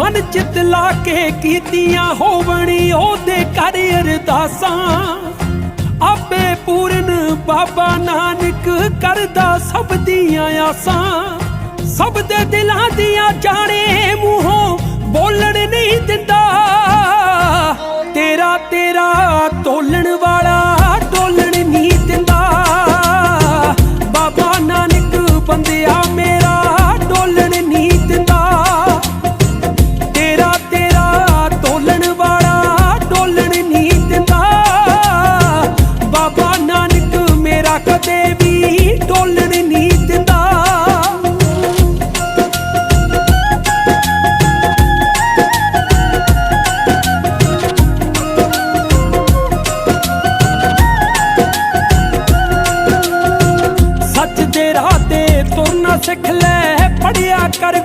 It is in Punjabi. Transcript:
ਮਨ ਚਿਤ ਲਾ ਕੇ ਕੀਤੀਆਂ ਹੋਵਣੀ ਉਹਦੇ ਕਰ ਅਰਦਾਸਾਂ। ਆਪੇ ਪੂਰਨ ਬਾਬਾ ਨਾਨਕ ਕਰਦਾ ਸਭ ਦੀਆਂ ਆਸਾਂ। ਸਭ ਦੇ ਦਿਲਾਂ ਦੀਆਂ ਜਾਣੇ ਕਦੇ ਵੀ ਡੋਲਣ ਨਹੀਂ ਦਿੰਦਾ। ਸੱਚ ਦੇ ਰਾਹ ਤੇ ਤੁਰਨਾ ਸਿੱਖ ਲੈ ਪੜਿਆ ਕਰ